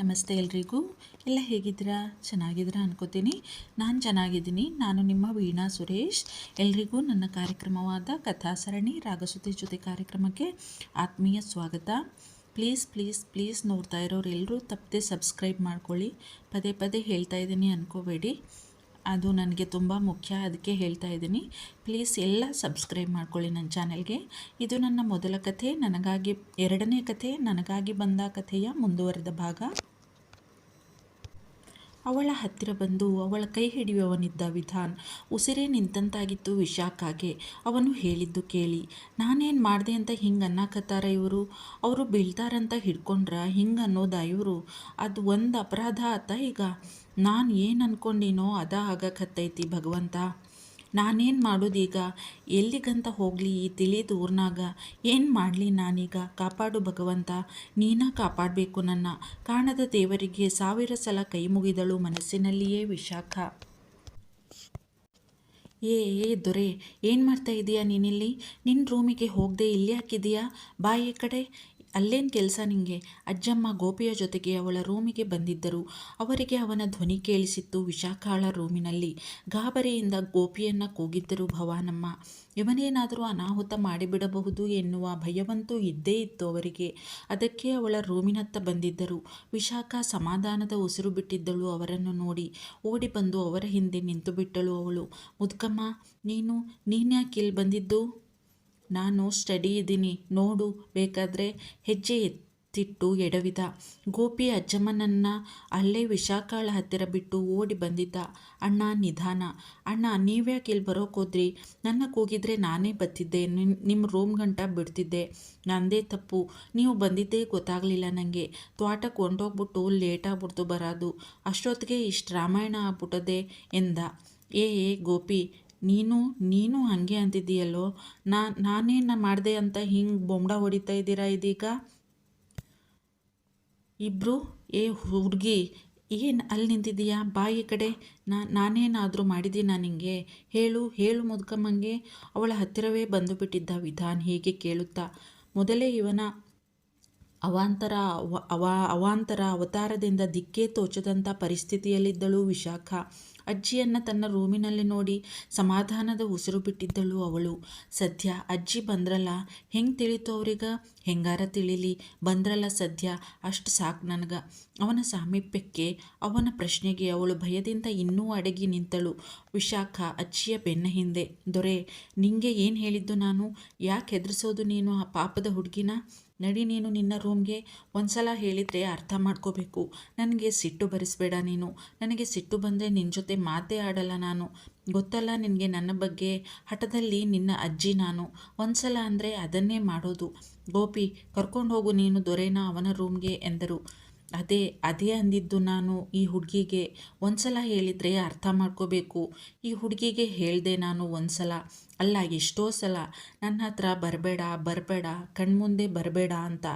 ನಮಸ್ತೆ ಎಲ್ರಿಗೂ. ಎಲ್ಲ ಹೇಗಿದ್ದೀರಾ? ಚೆನ್ನಾಗಿದ್ದೀರಾ ಅನ್ಕೋತೀನಿ. ನಾನು ಚೆನ್ನಾಗಿದ್ದೀನಿ. ನಾನು ನಿಮ್ಮ ವೀಣಾ ಸುರೇಶ್. ಎಲ್ರಿಗೂ ನನ್ನ ಕಾರ್ಯಕ್ರಮವಾದ ಕಥಾ ಸರಣಿ ರಾಗಸುತಿ ಜೊತೆ ಕಾರ್ಯಕ್ರಮಕ್ಕೆ ಆತ್ಮೀಯ ಸ್ವಾಗತ. ಪ್ಲೀಸ್ ಪ್ಲೀಸ್ ಪ್ಲೀಸ್ ನೋಡ್ತಾ ಇರೋರು ಎಲ್ಲರೂ ತಪ್ಪದೆ ಸಬ್ಸ್ಕ್ರೈಬ್ ಮಾಡ್ಕೊಳ್ಳಿ. ಪದೇ ಪದೇ ಹೇಳ್ತಾ ಇದ್ದೀನಿ ಅನ್ಕೋಬೇಡಿ. ಅದು ನನಗೆ ತುಂಬ ಮುಖ್ಯ, ಅದಕ್ಕೆ ಹೇಳ್ತಾ ಇದ್ದೀನಿ. ಪ್ಲೀಸ್ ಎಲ್ಲ ಸಬ್ಸ್ಕ್ರೈಬ್ ಮಾಡ್ಕೊಳ್ಳಿ ನನ್ನ ಚಾನೆಲ್ಗೆ. ಇದು ನನ್ನ ಮೊದಲ ಕಥೆ. ನನಗಾಗಿ ಎರಡನೇ ಕಥೆ. ನನಗಾಗಿ ಬಂದ ಕಥೆಯ ಮುಂದುವರೆದ ಭಾಗ. ಅವಳ ಹತ್ತಿರ ಬಂದು ಅವಳ ಕೈ ಹಿಡಿಯುವವನಿದ್ದ ವಿಧಾನ್ ಉಸಿರೇ ನಿಂತಂತಾಗಿತ್ತು ವಿಶಾಖಾಗೆ ಅವನು ಹೇಳಿದ್ದು ಕೇಳಿ, ನಾನೇನು ಮಾಡಿದೆ ಅಂತ ಹಿಂಗೆ ಅನ್ನಕತ್ತಾರ ಇವರು? ಅವರು ಬೀಳ್ತಾರಂತ ಹಿಡ್ಕೊಂಡ್ರ ಹಿಂಗೆ ಅನ್ನೋದ ಇವರು? ಅದು ಒಂದು ಅಪರಾಧ ಆತ ಈಗ. ನಾನು ಏನು ಅಂದ್ಕೊಂಡಿನೋ ಅದ ಆಗಕತ್ತೈತಿ ಭಗವಂತ. ನಾನೇನು ಮಾಡೋದೀಗ? ಎಲ್ಲಿಗಂತ ಹೋಗಲಿ ಈ ತಿಳಿದ ಊರ್ನಾಗ? ಏನು ಮಾಡಲಿ ನಾನೀಗ? ಕಾಪಾಡು ಭಗವಂತ. ನೀನ ಕಾಪಾಡಬೇಕು ನನ್ನ. ಕಾಣದ ದೇವರಿಗೆ ಸಾವಿರ ಸಲ ಕೈ ಮುಗಿದಳು ಮನಸ್ಸಿನಲ್ಲಿಯೇ ವಿಶಾಖ ಏ ಏ ದೊರೆ, ಏನು ಮಾಡ್ತಾ ಇದೀಯಾ ನೀನಿಲ್ಲಿ? ನಿನ್ನ ರೂಮಿಗೆ ಹೋಗದೆ ಇಲ್ಲಿ ಹಾಕಿದೀಯಾ? ಬಾಯಿ ಕಡೆ. ಅಲ್ಲೇನು ಕೆಲಸ ನಿಂಗೆ? ಅಜ್ಜಮ್ಮ ಗೋಪಿಯ ಜೊತೆಗೆ ಅವಳ ರೂಮಿಗೆ ಬಂದಿದ್ದರು. ಅವರಿಗೆ ಅವನ ಧ್ವನಿ ಕೇಳಿಸಿತ್ತು ವಿಶಾಖಾಳ ರೂಮಿನಲ್ಲಿ. ಗಾಬರಿಯಿಂದ ಗೋಪಿಯನ್ನು ಕೂಗಿದ್ದರು ಭವಾನಮ್ಮ. ಇವನೇನಾದರೂ ಅನಾಹುತ ಮಾಡಿಬಿಡಬಹುದು ಎನ್ನುವ ಭಯವಂತೂ ಇದ್ದೇ ಇತ್ತು ಅವರಿಗೆ. ಅದಕ್ಕೆ ಅವಳ ರೂಮಿನತ್ತ ಬಂದಿದ್ದರು. ವಿಶಾಖ ಸಮಾಧಾನದ ಉಸಿರು ಬಿಟ್ಟಿದ್ದಳು ಅವರನ್ನು ನೋಡಿ. ಓಡಿ ಬಂದು ಅವರ ಹಿಂದೆ ನಿಂತು ಬಿಟ್ಟಳು ಅವಳು. ಮುದ್ಕಮ್ಮ, ನೀನು, ನೀನ್ಯಾಕೆ ಇಲ್ಲಿ ಬಂದಿದ್ದು? ನಾನು ಸ್ಟಡಿ ಇದ್ದೀನಿ, ನೋಡು, ಬೇಕಾದರೆ ಹೆಜ್ಜೆ ಎತ್ತಿಟ್ಟು ಎಡವಿದ. ಗೋಪಿ ಅಜ್ಜಮ್ಮನನ್ನು ಅಲ್ಲೇ ವಿಶಾಖಾಳ ಹತ್ತಿರ ಬಿಟ್ಟು ಓಡಿ ಬಂದಿದ್ದ ಅಣ್ಣ ನಿಧಾನ. ಅಣ್ಣ, ನೀವ್ಯಾಕೆ ಇಲ್ಲಿ ಬರೋಕೋದ್ರಿ ನನ್ನ ಕೂಗಿದ್ರೆ ನಾನೇ ಬತ್ತಿದ್ದೆ ನಿಮ್ಮ ರೂಮ್ ಗಂಟ ಬಿಡ್ತಿದ್ದೆ. ನಂದೇ ತಪ್ಪು, ನೀವು ಬಂದಿದ್ದೇ ಗೊತ್ತಾಗಲಿಲ್ಲ ನನಗೆ ತ್ವಾಟಕ್ಕೆ ಲೇಟ್ ಲೇಟಾಗ್ಬಿಡ್ತು ಬರೋದು. ಅಷ್ಟೊತ್ತಿಗೆ ಇಷ್ಟು ರಾಮಾಯಣ ಆಗ್ಬಿಟ್ಟದೆ ಎಂದ. ಏ ಏ, ಗೋಪಿ ನೀನು ನೀನು ಹಾಗೆ ಅಂತಿದ್ದೀಯಲ್ಲೋ? ನಾ ನಾನೇನು ಮಾಡಿದೆ ಅಂತ ಹಿಂಗೆ ಬೊಂಬಡ ಹೊಡಿತಾ ಇದ್ದೀರಾ ಇದೀಗ? ಇಬ್ಬರು ಏ ಹುಡುಗಿ, ಏನು ಅಲ್ಲಿ ನಿಂತಿದ್ದೀಯಾ? ಬಾಯಿ ಕಡೆ, ನಾ, ನಾನೇನಾದರೂ ಮಾಡಿದ್ದೀನ ನಿನಗೆ ಹೇಳು ಹೇಳು ಮುದ್ಕಮ್ಮಂಗೆ. ಅವಳ ಹತ್ತಿರವೇ ಬಂದು ಬಿಟ್ಟಿದ್ದ ವಿಧಾನ್ ಹೀಗೆ ಕೇಳುತ್ತಾ, ಮೊದಲೇ ಇವನ ಅವಾಂತರ, ಅವ ಅವಾಂತರ ಅವತಾರದಿಂದ ದಿಕ್ಕೇ ತೋಚದಂಥ ಪರಿಸ್ಥಿತಿಯಲ್ಲಿದ್ದಳು ವಿಶಾಖ. ಅಜ್ಜಿಯನ್ನು ತನ್ನ ರೂಮಿನಲ್ಲಿ ನೋಡಿ ಸಮಾಧಾನದ ಉಸಿರು ಬಿಟ್ಟಿದ್ದಳು ಅವಳು. ಸದ್ಯ ಅಜ್ಜಿ ಬಂದ್ರಲ್ಲ? ಹೆಂಗೆ ತಿಳಿತು ಅವ್ರಿಗೆ? ಹೆಂಗಾರ ತಿಳಿಲಿ? ಬಂದ್ರಲ್ಲ ಸದ್ಯ? ಅಷ್ಟು ಸಾಕು ನನಗೆ. ಅವನ ಸಾಮೀಪ್ಯಕ್ಕೆ, ಅವನ ಪ್ರಶ್ನೆಗೆ ಅವಳು ಭಯದಿಂದ ಇನ್ನೂ ಅಡಗಿ ನಿಂತಳು. ವಿಶಾಖ ಅಜ್ಜಿಯ ಬೆನ್ನ ಹಿಂದೆ, ದೊರೆ, ನಿಂಗೆ ಏನು ಹೇಳಿದ್ದು ನಾನು? ಯಾಕೆ ಹೆದರಿಸೋದು ನೀನು ಆ ಪಾಪದ ಹುಡುಗಿನ? ನಡಿ ನೀನು ನಿನ್ನ ರೂಮ್ಗೆ ಒಂದ್ಸಲ ಹೇಳಿದರೆ ಅರ್ಥ ಮಾಡ್ಕೋಬೇಕು. ನನಗೆ ಸಿಟ್ಟು ಬರಿಸ್ಬೇಡ ನೀನು. ನನಗೆ ಸಿಟ್ಟು ಬಂದರೆ ನಿನ್ನ ಜೊತೆ ಮಾತೇ ಆಡಲ್ಲ ನಾನು. ಗೊತ್ತಲ್ಲ ನಿನಗೆ ನನ್ನ ಬಗ್ಗೆ? ಹಠದಲ್ಲಿ ನಿನ್ನ ಅಜ್ಜಿ ನಾನು. ಒಂದ್ಸಲ ಅಂದರೆ ಅದನ್ನೇ ಮಾಡೋದು. ಗೋಪಿ, ಕರ್ಕೊಂಡು ಹೋಗು ನೀನು ದೊರೆನ ಅವನ ರೂಮ್ಗೆ ಎಂದರು. ಅದೇ ಅದೇ ಅಂದಿದ್ದು ನಾನು, ಈ ಹುಡುಗಿಗೆ ಒಂದ್ಸಲ ಹೇಳಿದರೆ ಅರ್ಥ ಮಾಡ್ಕೋಬೇಕು. ಈ ಹುಡುಗಿಗೆ ಹೇಳಿದೆ ನಾನು ಒಂದ್ಸಲ. ಅಲ್ಲ, ಎಷ್ಟೋ ಸಲ, ನನ್ನ ಹತ್ರ ಬರಬೇಡ ಬರಬೇಡ, ಕಣ್ಮುಂದೆ ಬರಬೇಡ ಅಂತ.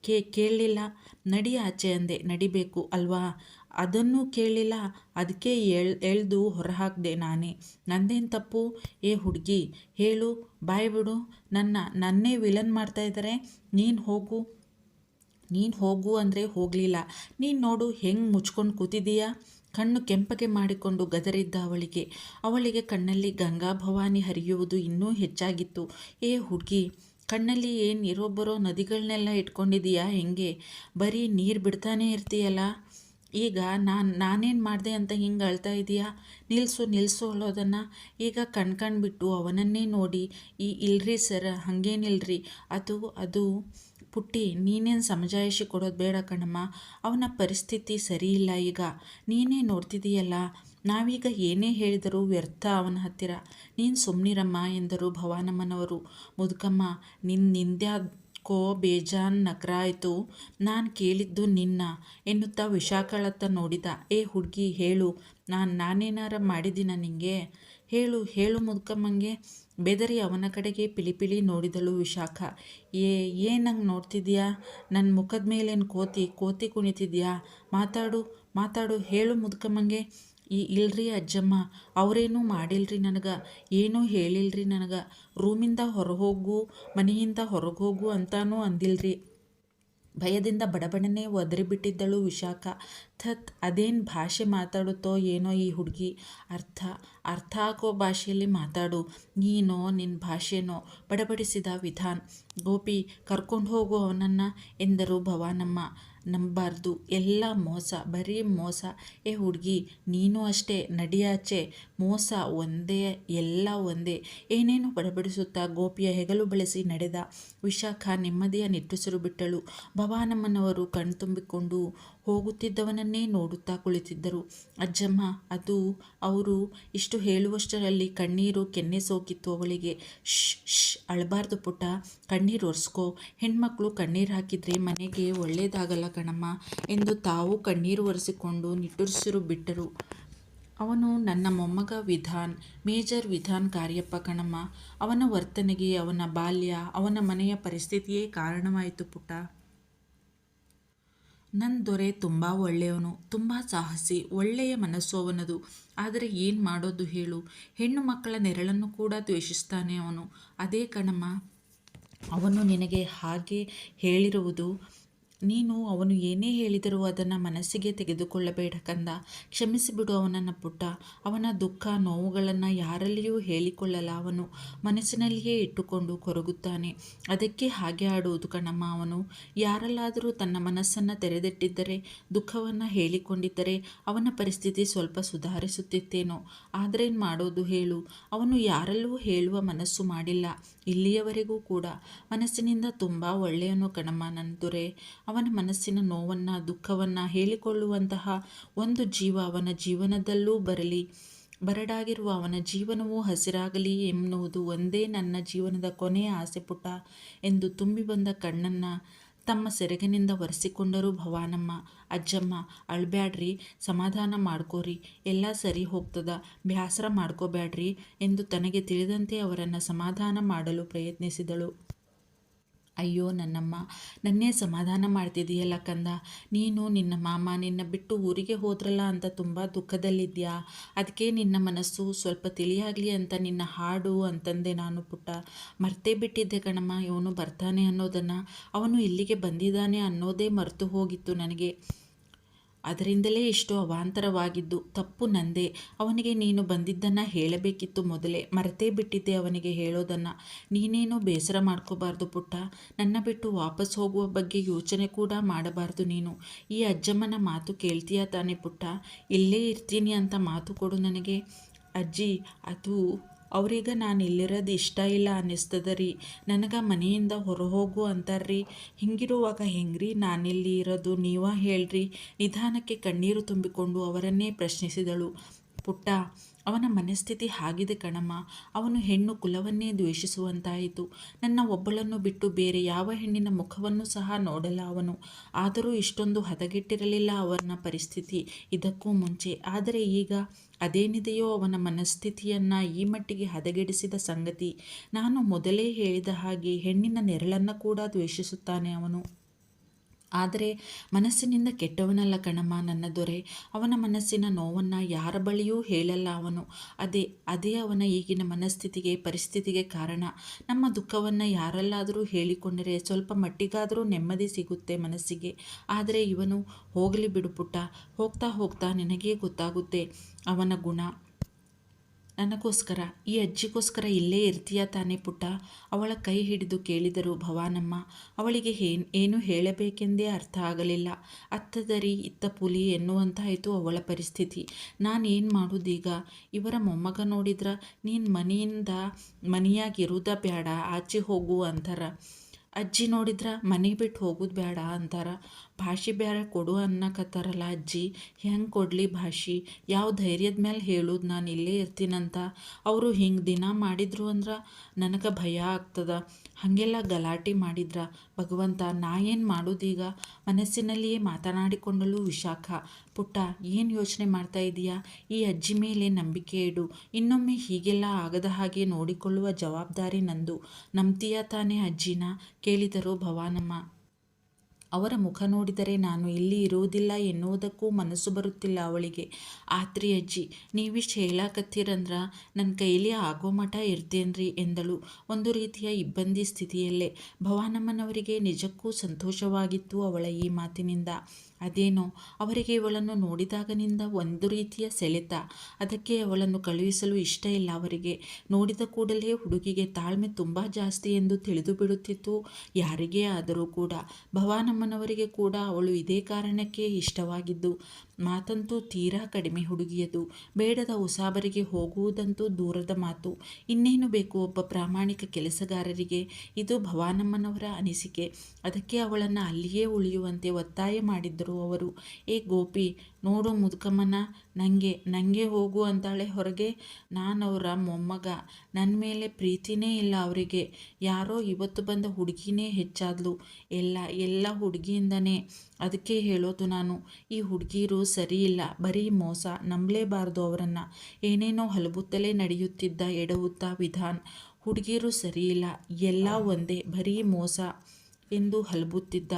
ಕೇ, ಕೇಳಲಿಲ್ಲ. ನಡಿ ಆಚೆ ಅಂದೆ, ನಡಿಬೇಕು ಅಲ್ವಾ? ಅದನ್ನು ಕೇಳಿಲ್ಲ. ಅದಕ್ಕೆ ಎಳ್, ಎಳೆದು ಹೊರಹಾಕ್ದೆ ನಾನೇ. ನಂದೇನು ತಪ್ಪು? ಏ ಹುಡುಗಿ, ಹೇಳು, ಬಾಯ್ ಬಿಡು. ನನ್ನ, ನನ್ನೇ ವಿಲನ್ ಮಾಡ್ತಾ ಇದ್ದಾರೆ ನೀನು ಹೋಗು. ನೀನು ಹೋಗು ಅಂದರೆ ಹೋಗಲಿಲ್ಲ. ನೀನು ನೋಡು ಹೆಂಗೆ ಮುಚ್ಕೊಂಡು ಕೂತಿದ್ದೀಯಾ ಕಣ್ಣು ಕೆಂಪಗೆ ಮಾಡಿಕೊಂಡು ಗದರಿದ್ದ ಅವಳಿಗೆ. ಅವಳಿಗೆ ಕಣ್ಣಲ್ಲಿ ಗಂಗಾ ಭವಾನಿ ಹರಿಯುವುದು ಇನ್ನೂ ಹೆಚ್ಚಾಗಿತ್ತು. ಏ ಹುಡುಗಿ, ಕಣ್ಣಲ್ಲಿ ಏನು ಇರೋಬ್ಬರೋ ಬರೋ ನದಿಗಳನ್ನೆಲ್ಲ ಇಟ್ಕೊಂಡಿದೀಯಾ ಹೆಂಗೆ? ಬರೀ ನೀರು ಬಿಡ್ತಾನೆ ಇರ್ತೀಯಲ್ಲ? ಈಗ ನಾನು, ನಾನೇನು ಮಾಡಿದೆ ಅಂತ ಹಿಂಗೆ ಅಳ್ತಾ ಇದೀಯಾ? ನಿಲ್ಲಿಸು ನಿಲ್ಲಿಸು ಅಳೋದನ್ನು. ಈಗ ಕಣ್ಕಂಡ್ಬಿಟ್ಟು ಅವನನ್ನೇ ನೋಡಿ, ಈ ಇಲ್ರಿ ಸರ್, ಹಾಗೇನಿಲ್ರಿ. ಅದು ಅದು ಪುಟ್ಟಿ, ನೀನೇನು ಸಮಜಾಯಿಷಿ ಕೊಡೋದು ಬೇಡ ಕಣಮ್ಮ. ಅವನ ಪರಿಸ್ಥಿತಿ ಸರಿಯಿಲ್ಲ ಈಗ. ನೀನೇ ನೋಡ್ತಿದೀಯಲ್ಲ, ನಾವೀಗ ಏನೇ ಹೇಳಿದರೂ ವ್ಯರ್ಥ ಅವನ ಹತ್ತಿರ. ನೀನು ಸುಮ್ಮನಿರಮ್ಮ ಎಂದರು ಭವಾನಮ್ಮನವರು. ಮುದುಕಮ್ಮ ನಿನ್ನ ನಿಂದ್ಯಾಕೋ ಬೇಜಾನ್ ನಕರ ಆಯಿತು ನಾನು ಕೇಳಿದ್ದು ನಿನ್ನ ಎನ್ನುತ್ತಾ ವಿಶಾಖಳತ್ತ ನೋಡಿದ. ಏ ಹುಡುಗಿ, ಹೇಳು. ನಾನು ನಾನೇನಾರ ಮಾಡಿದ್ದೀನ ನಿಂಗೆ? ಹೇಳು ಹೇಳು ಮುದುಕಮ್ಮಂಗೆ. ಬೆದರಿ ಅವನ ಕಡೆಗೆ ಪಿಲಿಪಿಲಿ ನೋಡಿದಳು ವಿಶಾಖ. ಏ ಏನಂಗೆ ನೋಡ್ತಿದ್ಯಾ? ನನ್ನ ಮುಖದ ಮೇಲೇನು ಕೋತಿ ಕೋತಿ ಕುಣಿತಿದ್ಯಾ? ಮಾತಾಡು ಮಾತಾಡು, ಹೇಳು ಮುದುಕಮ್ಮಂಗೆ. ಈ ಇಲ್ರಿ ಅಜ್ಜಮ್ಮ, ಅವರೇನೂ ಮಾಡಿಲ್ರಿ ನನಗೆ, ಏನೂ ಹೇಳಿಲ್ರಿ ನನಗೆ. ರೂಮಿಂದ ಹೊರಗೆ ಹೋಗು ಮನೆಯಿಂದ ಹೊರಗೆ ಹೋಗು ಅಂತಾನೂ ಅಂದಿಲ್ರಿ. ಭಯದಿಂದ ಬಡಬಡನೆ ಒದರಿಬಿಟ್ಟಿದ್ದಳು ವಿಶಾಖ. ಥತ್, ಅದೇನು ಭಾಷೆ ಮಾತಾಡುತ್ತೋ ಏನೋ ಈ ಹುಡುಗಿ. ಅರ್ಥ ಅರ್ಥ ಆಗೋ ಭಾಷೆಯಲ್ಲಿ ಮಾತಾಡು. ನೀನೋ ನಿನ್ನ ಭಾಷೆನೋ ಬಡಬಡಿಸಿದ ವಿಧಾನ್. ಗೋಪಿ, ಕರ್ಕೊಂಡು ಹೋಗು ಅವನನ್ನು ಎಂದರು ಭವಾನಮ್ಮ. ನಂಬಾರ್ದು. ಎಲ್ಲ ಮೋಸ, ಬರೀ ಮೋಸ. ಏ ಹುಡುಗಿ, ನೀನು ಅಷ್ಟೇ ನಡಿಯಾಚೆ ಮೋಸ ಒಂದೇ, ಎಲ್ಲ ಒಂದೇ. ಏನೇನು ಬಡಬಡಿಸುತ್ತಾ ಗೋಪಿಯ ಹೆಗಲು ಬಳಸಿ ನಡೆದ. ವಿಶಾಖ ನೆಮ್ಮದಿಯ ನಿಟ್ಟುಸಿರು ಬಿಟ್ಟಳು. ಭವಾನಮ್ಮನವರು ಕಣ್ತುಂಬಿಕೊಂಡು ಹೋಗುತ್ತಿದ್ದವನನ್ನೇ ನೋಡುತ್ತಾ ಕುಳಿತಿದ್ದರು. ಅಜ್ಜಮ್ಮ, ಅದು ಅವರು ಇಷ್ಟು ಹೇಳುವಷ್ಟರಲ್ಲಿ ಕಣ್ಣೀರು ಕೆನ್ನೆ ಸೋಕಿತ್ತು ಅವಳಿಗೆ. ಶ್ ಅಳಬಾರ್ದು ಪುಟ ಕಣ್ಣೀರು ಒರೆಸ್ಕೋ. ಹೆಣ್ಮಕ್ಳು ಕಣ್ಣೀರು ಹಾಕಿದರೆ ಮನೆಗೆ ಒಳ್ಳೇದಾಗಲ್ಲ ಕಣಮ್ಮ ಎಂದು ತಾವು ಕಣ್ಣೀರು ಒರೆಸಿಕೊಂಡು ನಿಟ್ಟುಸಿರು ಬಿಟ್ಟರು. ಅವನು ನನ್ನ ಮೊಮ್ಮಗ ವಿಧಾನ್, ಮೇಜರ್ ವಿಧಾನ್ ಕಾರ್ಯಪ್ಪ ಕಣಮ್ಮ. ಅವನ ವರ್ತನೆಗೆ, ಅವನ ಬಾಲ್ಯ, ಅವನ ಮನೆಯ ಪರಿಸ್ಥಿತಿಯೇ ಕಾರಣವಾಯಿತು ಪುಟ್ಟ. ನನ್ನ ದೊರೆ ತುಂಬ ಒಳ್ಳೆಯವನು, ತುಂಬ ಸಾಹಸಿ, ಒಳ್ಳೆಯ ಮನಸ್ಸು ಅವನದು. ಆದರೆ ಏನು ಮಾಡೋದು ಹೇಳು. ಹೆಣ್ಣು ಮಕ್ಕಳ ನೆರಳನ್ನು ಕೂಡ ದ್ವೇಷಿಸ್ತಾನೆ ಅವನು. ಅದೇ ಕಣಮ್ಮ, ಅವನು ನಿನಗೆ ಹಾಗೆ ಹೇಳಿರುವುದು ನೀನು ಅವನು ಏನೇ ಹೇಳಿದರೂ ಅದನ್ನು ಮನಸ್ಸಿಗೆ ತೆಗೆದುಕೊಳ್ಳಬೇಡ ಕಂದ. ಕ್ಷಮಿಸಿಬಿಡು ಅವನನ್ನು ಪುಟ್ಟ. ಅವನ ದುಃಖ, ನೋವುಗಳನ್ನು ಯಾರಲ್ಲಿಯೂ ಹೇಳಿಕೊಳ್ಳಲ್ಲ ಅವನು. ಮನಸ್ಸಿನಲ್ಲಿಯೇ ಇಟ್ಟುಕೊಂಡು ಕೊರಗುತ್ತಾನೆ. ಅದಕ್ಕೆ ಹಾಗೆ ಆಡುವುದು ಕಣಮ್ಮ ಅವನು. ಯಾರಲ್ಲಾದರೂ ತನ್ನ ಮನಸ್ಸನ್ನು ತೆರೆದಿಟ್ಟಿದ್ದರೆ, ದುಃಖವನ್ನು ಹೇಳಿಕೊಂಡಿದ್ದರೆ ಅವನ ಪರಿಸ್ಥಿತಿ ಸ್ವಲ್ಪ ಸುಧಾರಿಸುತ್ತಿತ್ತೇನೋ. ಆದ್ರೇನು ಮಾಡೋದು ಹೇಳು. ಅವನು ಯಾರಲ್ಲೂ ಹೇಳುವ ಮನಸ್ಸು ಮಾಡಿಲ್ಲ. ಇಲ್ಲಿಯವರೆಗೂ ಕೂಡ ಮನಸ್ಸಿನಿಂದ ತುಂಬ ಒಳ್ಳೆಯನು ಕಣಮ್ಮ ನನ್ನ ದೊರೆ. ಅವನ ಮನಸ್ಸಿನ ನೋವನ್ನು, ದುಃಖವನ್ನು ಹೇಳಿಕೊಳ್ಳುವಂತಹ ಒಂದು ಜೀವ ಅವನ ಜೀವನದಲ್ಲೂ ಬರಲಿ. ಬರಡಾಗಿರುವ ಅವನ ಜೀವನವೂ ಹಸಿರಾಗಲಿ ಎನ್ನುವುದು ಒಂದೇ ನನ್ನ ಜೀವನದ ಕೊನೆಯ ಆಸೆ ಪುಟ ಎಂದು ತುಂಬಿ ಬಂದ ಕಣ್ಣನ್ನು ತಮ್ಮ ಸೆರಗಿನಿಂದ ಒರೆಸಿಕೊಂಡರು ಭವಾನಮ್ಮ, ಅಜ್ಜಮ್ಮ, ಅಳ್ಬ್ಯಾಡ್ರಿ, ಸಮಾಧಾನ ಮಾಡ್ಕೋರಿ, ಎಲ್ಲ ಸರಿ ಹೋಗ್ತದ, ಬ್ಯಾಸರ ಮಾಡ್ಕೋಬ್ಯಾಡ್ರಿ ಎಂದು ತನಗೆ ತಿಳಿದಂತೆ ಅವರನ್ನು ಸಮಾಧಾನ ಮಾಡಲು ಪ್ರಯತ್ನಿಸಿದಳು. ಅಯ್ಯೋ ನನ್ನಮ್ಮ, ನನ್ನೇ ಸಮಾಧಾನ ಮಾಡ್ತಿದ್ದೀಯಲ್ಲ ಕಂದ. ನೀನು ನಿನ್ನ ಮಾಮ ನಿನ್ನ ಬಿಟ್ಟು ಊರಿಗೆ ಹೋದ್ರಲ್ಲ ಅಂತ ತುಂಬ ದುಃಖದಲ್ಲಿದ್ಯಾ? ಅದಕ್ಕೆ ನಿನ್ನ ಮನಸ್ಸು ಸ್ವಲ್ಪ ತಿಳಿಯಾಗಲಿ ಅಂತ ನಿನ್ನ ಹಾಡು ಅಂತಂದೆ ನಾನು ಪುಟ್ಟ. ಮರ್ತೇ ಬಿಟ್ಟಿದ್ದೆ ಕಣಮ್ಮ, ಇವನು ಬರ್ತಾನೆ ಅನ್ನೋದನ್ನು. ಅವನು ಇಲ್ಲಿಗೆ ಬಂದಿದ್ದಾನೆ ಅನ್ನೋದೇ ಮರೆತು ಹೋಗಿತ್ತು ನನಗೆ. ಅದರಿಂದಲೇ ಇಷ್ಟು ಅವಾಂತರವಾಗಿದ್ದು ತಪ್ಪು ನಂದೇ. ಅವನಿಗೆ ನೀನು ಬಂದಿದ್ದನ್ನು ಹೇಳಬೇಕಿತ್ತು ಮೊದಲೇ. ಮರೆತೇ ಬಿಟ್ಟಿದ್ದೆ ಅವನಿಗೆ ಹೇಳೋದನ್ನು. ನೀನೇನು ಬೇಸರ ಮಾಡ್ಕೋಬಾರ್ದು ಪುಟ್ಟ. ನನ್ನ ಬಿಟ್ಟು ವಾಪಸ್ ಹೋಗುವ ಬಗ್ಗೆ ಯೋಚನೆ ಕೂಡ ಮಾಡಬಾರ್ದು ನೀನು. ಈ ಅಜ್ಜಮ್ಮನ ಮಾತು ಕೇಳ್ತೀಯಾ ತಾನೇ ಪುಟ್ಟ? ಇಲ್ಲೇ ಇರ್ತೀನಿ ಅಂತ ಮಾತು ಕೊಡು ನನಗೆ. ಅಜ್ಜಿ, ಅದು ಅವ್ರಿಗೆ ನಾನು ಇಲ್ಲಿರೋದು ಇಷ್ಟ ಇಲ್ಲ ಅನ್ನಿಸ್ತದ ರೀ. ನನಗೆ ಮನೆಯಿಂದ ಹೊರ ಹೋಗು ಅಂತಾರ್ರಿ. ಹಿಂಗಿರುವಾಗ ಹೆಂಗ್ರಿ? ನಾನಿಲ್ಲಿ ಇರೋದು, ನೀವ ಹೇಳ್ರಿ. ನಿಧಾನಕ್ಕೆ ಕಣ್ಣೀರು ತುಂಬಿಕೊಂಡು ಅವರನ್ನೇ ಪ್ರಶ್ನಿಸಿದಳು. ಪುಟ್ಟ ಅವನ ಮನಸ್ಥಿತಿ ಹಾಗಿದೆ ಕಣಮ್ಮ. ಅವನು ಹೆಣ್ಣು ಕುಲವನ್ನೇ ದ್ವೇಷಿಸುವಂತಾಯಿತು. ನನ್ನ ಒಬ್ಬಳನ್ನು ಬಿಟ್ಟು ಬೇರೆ ಯಾವ ಹೆಣ್ಣಿನ ಮುಖವನ್ನು ಸಹ ನೋಡಲ್ಲ ಅವನು. ಆದರೂ ಇಷ್ಟೊಂದು ಹದಗೆಟ್ಟಿರಲಿಲ್ಲ ಅವನ ಪರಿಸ್ಥಿತಿ ಇದಕ್ಕೂ ಮುಂಚೆ. ಆದರೆ ಈಗ ಅದೇನಿದೆಯೋ ಅವನ ಮನಸ್ಥಿತಿಯನ್ನು ಈ ಮಟ್ಟಿಗೆ ಹದಗೆಡಿಸಿದ ಸಂಗತಿ. ನಾನು ಮೊದಲೇ ಹೇಳಿದ ಹಾಗೆ ಹೆಣ್ಣಿನ ನೆರಳನ್ನು ಕೂಡ ದ್ವೇಷಿಸುತ್ತಾನೆ ಅವನು. ಆದರೆ ಮನಸ್ಸಿನಿಂದ ಕೆಟ್ಟವನಲ್ಲ ಕಣಮ್ಮ ನನ್ನ ದೊರೆ. ಅವನ ಮನಸ್ಸಿನ ನೋವನ್ನು ಯಾರ ಬಳಿಯೂ ಹೇಳಲ್ಲ ಅವನು. ಅದೇ ಅದೇ ಅವನ ಈಗಿನ ಮನಸ್ಥಿತಿಗೆ, ಪರಿಸ್ಥಿತಿಗೆ ಕಾರಣ. ನಮ್ಮ ದುಃಖವನ್ನು ಯಾರಲ್ಲಾದರೂ ಹೇಳಿಕೊಂಡರೆ ಸ್ವಲ್ಪ ಮಟ್ಟಿಗಾದರೂ ನೆಮ್ಮದಿ ಸಿಗುತ್ತೆ ಮನಸ್ಸಿಗೆ. ಆದರೆ ಇವನು ಹೋಗಲಿ ಬಿಡು ಪುಟ್ಟ. ಹೋಗ್ತಾ ಹೋಗ್ತಾ ನಿನಗೇ ಗೊತ್ತಾಗುತ್ತೆ ಅವನ ಗುಣ. ನನಗೋಸ್ಕರ, ಈ ಅಜ್ಜಿಗೋಸ್ಕರ ಇಲ್ಲೇ ಇರ್ತೀಯ ತಾನೇ ಪುಟ್ಟ? ಅವಳ ಕೈ ಹಿಡಿದು ಕೇಳಿದರು ಭವಾನಮ್ಮ. ಅವಳಿಗೆ ಏನ್, ಏನು ಹೇಳಬೇಕೆಂದೇ ಅರ್ಥ ಆಗಲಿಲ್ಲ. ಅತ್ತದರಿ, ಇತ್ತ ಪುಲಿ ಎನ್ನುವಂತಾಯಿತು ಅವಳ ಪರಿಸ್ಥಿತಿ. ನಾನೇನು ಮಾಡೋದೀಗ? ಇವರ ಮೊಮ್ಮಗ ನೋಡಿದ್ರ, ನೀನು ಮನೆಯಿಂದ ಮನೆಯಾಗಿರುವುದ ಬೇಡ ಆಚೆ ಹೋಗು ಅಂತಾರ ಅಜ್ಜಿ ನೋಡಿದ್ರ ಮನೆ ಬಿಟ್ಟು ಹೋಗೋದು ಬೇಡ ಅಂತಾರ. ಭಾಷೆ ಬೇರೆ ಕೊಡು ಅನ್ನಕತ್ತಾರಲ್ಲ ಅಜ್ಜಿ. ಹೆಂಗೆ ಕೊಡಲಿ ಭಾಷೆ? ಯಾವ ಧೈರ್ಯದ ಮೇಲೆ ಹೇಳೋದು ನಾನು ಇಲ್ಲೇ ಇರ್ತೀನಂತ. ಅವರು ಹಿಂಗೆ ದಿನ ಮಾಡಿದ್ರು ಅಂದ್ರೆ ನನಗೆ ಭಯ ಆಗ್ತದ. ಹಾಗೆಲ್ಲ ಗಲಾಟೆ ಮಾಡಿದ್ರ. ಭಗವಂತ, ನಾ ಏನು ಮಾಡೋದೀಗ? ಮನಸ್ಸಿನಲ್ಲಿಯೇ ಮಾತನಾಡಿಕೊಂಡಳು ವಿಶಾಖ ಪುಟ್ಟ, ಏನು ಯೋಚನೆ ಮಾಡ್ತಾ ಇದೀಯಾ? ಈ ಅಜ್ಜಿ ಮೇಲೆ ನಂಬಿಕೆ ಇಡು. ಇನ್ನೊಮ್ಮೆ ಹೀಗೆಲ್ಲ ಆಗದ ಹಾಗೆ ನೋಡಿಕೊಳ್ಳುವ ಜವಾಬ್ದಾರಿ ನಂದು. ನಂಬ್ತೀಯ ತಾನೇ ಅಜ್ಜಿನ? ಕೇಳಿದರು ಭವಾನಮ್ಮ. ಅವರ ಮುಖ ನೋಡಿದರೆ ನಾನು ಇಲ್ಲಿ ಇರುವುದಿಲ್ಲ ಎನ್ನುವುದಕ್ಕೂ ಮನಸ್ಸು ಬರುತ್ತಿಲ್ಲ ಅವಳಿಗೆ. ಆತ್ರಿ ಅಜ್ಜಿ, ನೀವಿಷ್ಟು ಹೇಳಾಕತ್ತೀರಂದ್ರ ನನ್ನ ಕೈಲಿ ಆಗೋ ಮಠ ಇರ್ತೇನ್ರಿ ಎಂದಳು. ಒಂದು ರೀತಿಯ ಇಬ್ಬಂದಿ ಸ್ಥಿತಿಯಲ್ಲೇ. ಭವಾನಮ್ಮನವರಿಗೆ ನಿಜಕ್ಕೂ ಸಂತೋಷವಾಗಿತ್ತು ಅವಳ ಈ ಮಾತಿನಿಂದ. ಅದೇನೋ, ಅವರಿಗೆ ಇವಳನ್ನು ನೋಡಿದಾಗನಿಂದ ಒಂದು ರೀತಿಯ ಸೆಳೆತ. ಅದಕ್ಕೆ ಅವಳನ್ನು ಕಳುಹಿಸಲು ಇಷ್ಟ ಇಲ್ಲ ಅವರಿಗೆ. ನೋಡಿದ ಕೂಡಲೇ ಹುಡುಗಿಗೆ ತಾಳ್ಮೆ ತುಂಬ ಜಾಸ್ತಿ ಎಂದು ತಿಳಿದು ಬಿಡುತ್ತಿತ್ತು. ಯಾರಿಗೇ ಆದರೂ ಕೂಡ. ಭವಾನಮ್ಮನವರಿಗೆ ಕೂಡ ಅವಳು ಇದೇ ಕಾರಣಕ್ಕೆ ಇಷ್ಟವಾಗಿದ್ದು, ಮಾತಂತೂ ತೀರಾ ಕಡಿಮೆ ಹುಡುಗಿಯದು. ಬೇಡದ ಉಸಾಬರಿಗೆ ಹೋಗುವುದಂತೂ ದೂರದ ಮಾತು. ಇನ್ನೇನು ಬೇಕು ಒಬ್ಬ ಪ್ರಾಮಾಣಿಕ ಕೆಲಸಗಾರರಿಗೆ? ಇದು ಭವಾನಮ್ಮನವರ ಅನಿಸಿಕೆ. ಅದಕ್ಕೆ ಅವಳನ್ನು ಅಲ್ಲಿಯೇ ಉಳಿಯುವಂತೆ ಒತ್ತಾಯ ಮಾಡಿದ್ದರು. ಅವರು ಏ ಗೋಪಿ, ನೋಡು ಮುದುಕಮ್ಮನ ನನಗೆ ನನಗೆ ಹೋಗು ಅಂತಾಳೆ ಹೊರಗೆ. ನಾನು ಅವರ ಮೊಮ್ಮಗ. ನನ್ನ ಮೇಲೆ ಪ್ರೀತಿನೇ ಇಲ್ಲ ಅವರಿಗೆ. ಯಾರೋ ಇವತ್ತು ಬಂದ ಹುಡುಗಿನೇ ಹೆಚ್ಚಾದ್ಲು. ಎಲ್ಲ ಎಲ್ಲ ಹುಡುಗಿಯಿಂದನೇ. ಅದಕ್ಕೆ ಹೇಳೋದು ನಾನು. ಈ ಹುಡುಗಿರು ಸರಿ ಇಲ್ಲ. ಬರೀ ಮೋಸ. ನಂಬಲೇಬಾರ್ದು ಅವರನ್ನು. ಏನೇನೋ ಹಲಬುತ್ತಲೇ ನಡೆಯುತ್ತಿದ್ದ ಎಡವುತ್ತಾ ವಿಧಾನ್. ಹುಡುಗಿರು ಸರಿಯಿಲ್ಲ ಎಲ್ಲ ಒಂದೇ. ಬರೀ ಮೋಸ ಎಂದು ಹಲಬುತ್ತಿದ್ದ.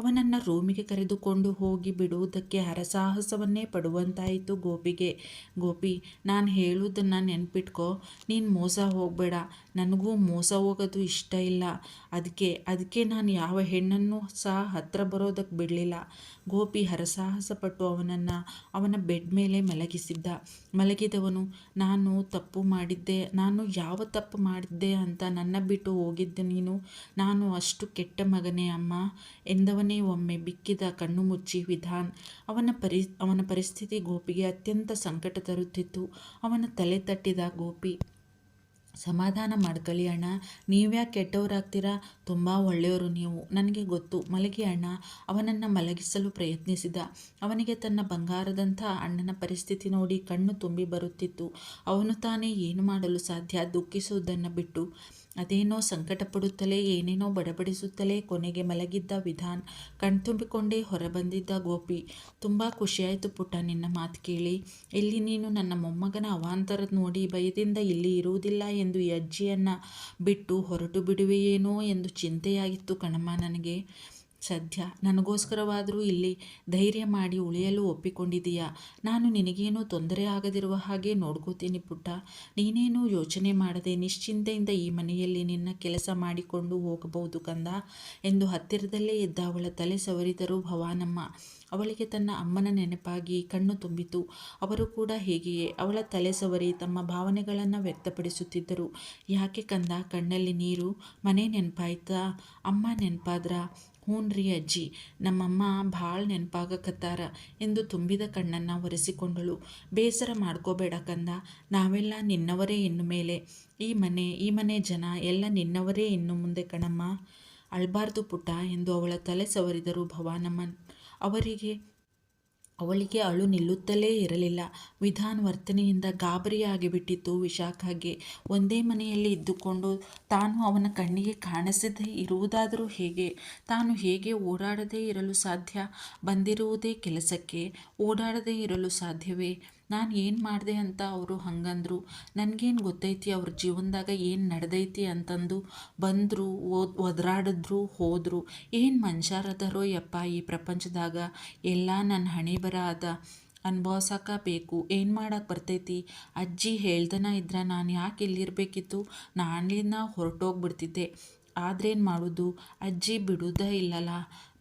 ಅವನನ್ನು ರೂಮಿಗೆ ಕರೆದುಕೊಂಡು ಹೋಗಿ ಬಿಡುವುದಕ್ಕೆ ಹರಸಾಹಸವನ್ನೇ ಪಡುವಂತಾಯಿತು ಗೋಪಿಗೆ. ಗೋಪಿ, ನಾನು ಹೇಳುವುದನ್ನು ನೆನ್ಪಿಟ್ಕೋ. ನೀನು ಮೋಸ ಹೋಗಬೇಡ. ನನಗೂ ಮೋಸ ಹೋಗೋದು ಇಷ್ಟ ಇಲ್ಲ. ಅದಕ್ಕೆ ಅದಕ್ಕೆ ನಾನು ಯಾವ ಹೆಣ್ಣನ್ನು ಸಹ ಹತ್ತಿರ ಬರೋದಕ್ಕೆ ಬಿಡಲಿಲ್ಲ. ಗೋಪಿ ಹರಸಾಹಸಪಟ್ಟು ಅವನನ್ನು, ಅವನ ಬೆಡ್ ಮೇಲೆ ಮಲಗಿಸಿದ್ದ. ಮಲಗಿದವನು, ನಾನು ತಪ್ಪು ಮಾಡಿದ್ದೆ. ನಾನು ಯಾವ ತಪ್ಪು ಮಾಡಿದ್ದೆ ಅಂತ ನನ್ನ ಬಿಟ್ಟು ಹೋಗಿದ್ದೆ ನೀನು. ನಾನು ಅಷ್ಟು ಕೆಟ್ಟ ಮಗನೇ ಅಮ್ಮ ಎಂದವನೇ ಒಮ್ಮೆ ಬಿಕ್ಕಿದ ಕಣ್ಣು ಮುಚ್ಚಿ ವಿಧಾನ್. ಅವನ ಪರಿ, ಅವನ ಪರಿಸ್ಥಿತಿ ಗೋಪಿಗೆ ಅತ್ಯಂತ ಸಂಕಟ ತರುತ್ತಿತ್ತು. ಅವನ ತಲೆ ತಟ್ಟಿದ ಗೋಪಿ ಸಮಾಧಾನ ಮಾಡ್ಕೊಳ್ಳಿ ಅಣ್ಣ. ನೀವ್ಯಾಕೆ ಕೆಟ್ಟವರಾಗ್ತೀರಾ? ತುಂಬ ಒಳ್ಳೆಯವರು ನೀವು. ನನಗೆ ಗೊತ್ತು. ಮಲಗಿ ಅಣ್ಣ. ಅವನನ್ನು ಮಲಗಿಸಲು ಪ್ರಯತ್ನಿಸಿದ. ಅವನಿಗೆ ತನ್ನ ಬಂಗಾರದಂಥ ಅಣ್ಣನ ಪರಿಸ್ಥಿತಿ ನೋಡಿ ಕಣ್ಣು ತುಂಬಿ ಬರುತ್ತಿತ್ತು. ಅವನು ತಾನೇ ಏನು ಮಾಡಲು ಸಾಧ್ಯ? ದುಃಖಿಸುವುದನ್ನು ಬಿಟ್ಟು. ಅದೇನೋ ಸಂಕಟಪಡುತ್ತಲೇ, ಏನೇನೋ ಬಡಬಡಿಸುತ್ತಲೇ ಕೊನೆಗೆ ಮಲಗಿದ್ದ ವಿಧಾನ್ ಕಣ್ತುಂಬಿಕೊಂಡೇ ಹೊರಬಂದಿದ್ದ ಗೋಪಿ. ತುಂಬ ಖುಷಿಯಾಯಿತು ಪುಟ್ಟ, ನಿನ್ನ ಮಾತು ಕೇಳಿ. ಇಲ್ಲಿ ನೀನು ನನ್ನ ಮೊಮ್ಮಗನ ಅವಾಂತರದ ನೋಡಿ ಭಯದಿಂದ ಇಲ್ಲಿ ಇರುವುದಿಲ್ಲ ಎಂದು ಈ ಅಜ್ಜಿಯನ್ನು ಬಿಟ್ಟು ಹೊರಟು ಬಿಡುವೆಯೇನೋ ಎಂದು ಚಿಂತೆಯಾಗಿತ್ತು ಕಣಮ್ಮ ನನಗೆ. ಸದ್ಯ ನನಗೋಸ್ಕರವಾದರೂ ಇಲ್ಲಿ ಧೈರ್ಯ ಮಾಡಿ ಉಳಿಯಲು ಒಪ್ಪಿಕೊಂಡಿದೀಯಾ ನಾನು ನಿನಗೇನೂ ತೊಂದರೆ ಆಗದಿರುವ ಹಾಗೆ ನೋಡ್ಕೋತೀನಿ ಪುಟ್ಟ. ನೀನೇನೂ ಯೋಚನೆ ಮಾಡದೆ ನಿಶ್ಚಿಂತೆಯಿಂದ ಈ ಮನೆಯಲ್ಲಿ ನಿನ್ನ ಕೆಲಸ ಮಾಡಿಕೊಂಡು ಹೋಗಬಹುದು ಕಂದ ಎಂದು ಹತ್ತಿರದಲ್ಲೇ ಇದ್ದ ಅವಳ ತಲೆ ಸವರಿದರು ಭವಾನಮ್ಮ. ಅವಳಿಗೆ ತನ್ನ ಅಮ್ಮನ ನೆನಪಾಗಿ ಕಣ್ಣು ತುಂಬಿತು. ಅವರು ಕೂಡ ಹೇಗೆಯೇ ಅವಳ ತಲೆ ಸವರಿ ತಮ್ಮ ಭಾವನೆಗಳನ್ನು ವ್ಯಕ್ತಪಡಿಸುತ್ತಿದ್ದರು. ಯಾಕೆ ಕಂದ ಕಣ್ಣಲ್ಲಿ ನೀರು? ಮನೆ ನೆನಪಾಯ್ತಾ? ಅಮ್ಮ ನೆನಪಾದ್ರ? ಹ್ಞೂನ್ರಿ ಅಜ್ಜಿ ನಮ್ಮಮ್ಮ ಭಾಳ ನೆನಪಾಗಕತ್ತಾರ ಎಂದು ತುಂಬಿದ ಕಣ್ಣನ್ನು ಒರೆಸಿಕೊಂಡಳು. ಬೇಸರ ಮಾಡ್ಕೋಬೇಡ ಕಂದ, ನಾವೆಲ್ಲ ನಿನ್ನವರೇ ಇನ್ನು ಮೇಲೆ. ಈ ಮನೆ ಈ ಮನೆ ಜನ ಎಲ್ಲ ನಿನ್ನವರೇ ಇನ್ನು ಮುಂದೆ ಕಣಮ್ಮ. ಅಳ್ಬಾರ್ದು ಪುಟ್ಟ ಎಂದು ಅವಳ ತಲೆ ಸವರಿದರು ಭವಾನಮ್ಮನ್. ಅವರಿಗೆ ಅವಳಿಗೆ ಅಳು ನಿಲ್ಲುತ್ತಲೇ ಇರಲಿಲ್ಲ. ವಿಧಾನ್ ವರ್ತನೆಯಿಂದ ಗಾಬರಿಯಾಗಿ ಬಿಟ್ಟಿತ್ತು ವಿಶಾಖಗೆ. ಒಂದೇ ಮನೆಯಲ್ಲಿ ಇದ್ದುಕೊಂಡು ತಾನು ಅವನ ಕಣ್ಣಿಗೆ ಕಾಣಿಸದೇ ಇರುವುದಾದರೂ ಹೇಗೆ? ತಾನು ಹೇಗೆ ಓಡಾಡದೇ ಇರಲು ಸಾಧ್ಯ? ಬಂದಿರುವುದೇ ಕೆಲಸಕ್ಕೆ ಓಡಾಡದೇ ಇರಲು ಸಾಧ್ಯವೇ? ನಾನು ಏನು ಮಾಡಿದೆ ಅಂತ ಅವರು ಹಂಗಂದ್ರು. ನನಗೇನು ಗೊತ್ತೈತಿ ಅವ್ರ ಜೀವನದಾಗ ಏನು ನಡೆದೈತಿ ಅಂತಂದು ಬಂದರು, ಓದ್, ಒದರಾಡಿದ್ರು, ಹೋದರು. ಏನು ಮನುಷ್ಯರದಾರೋ ಯಪ್ಪ ಈ ಪ್ರಪಂಚದಾಗ ಎಲ್ಲ ನನ್ನ ಹಣೆ ಬರ ಅದ. ಅನ್ಭವ್ಸಕ ಬೇಕು. ಏನು ಮಾಡಕ್ಕೆ ಬರ್ತೈತಿ? ಅಜ್ಜಿ ಹೇಳ್ದನ ಇದ್ರೆ ನಾನು ಯಾಕೆ ಇಲ್ಲಿರಬೇಕಿತ್ತು? ನಾನಿನ್ನ ಹೊರಟೋಗ್ಬಿಡ್ತಿದ್ದೆ. ಆದ್ರೇನು ಮಾಡೋದು? ಅಜ್ಜಿ ಬಿಡುವುದೇ ಇಲ್ಲಲ್ಲ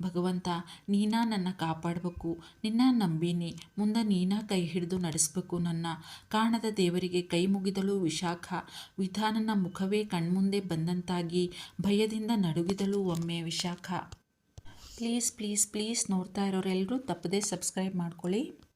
ಭಗವಂತ, ನೀನಾ ನನ್ನ ಕಾಪಾಡಬೇಕು. ನಿನ್ನ ನಂಬೀನಿ. ಮುಂದೆ ನೀನಾ ಕೈ ಹಿಡಿದು ನಡೆಸಬೇಕು ನನ್ನ. ಕಾಣದ ದೇವರಿಗೆ ಕೈ ಮುಗಿದಳು ವಿಶಾಖ. ವಿಧಾನನ ಮುಖವೇ ಕಣ್ಮುಂದೆ ಬಂದಂತಾಗಿ ಭಯದಿಂದ ನಡುಗಿದಳು ಒಮ್ಮೆ ವಿಶಾಖ. ಪ್ಲೀಸ್ ಪ್ಲೀಸ್ ಪ್ಲೀಸ್ ನೋಡ್ತಾ ಇರೋರೆಲ್ಲರೂ ತಪ್ಪದೇ ಸಬ್ಸ್ಕ್ರೈಬ್ ಮಾಡ್ಕೊಳ್ಳಿ.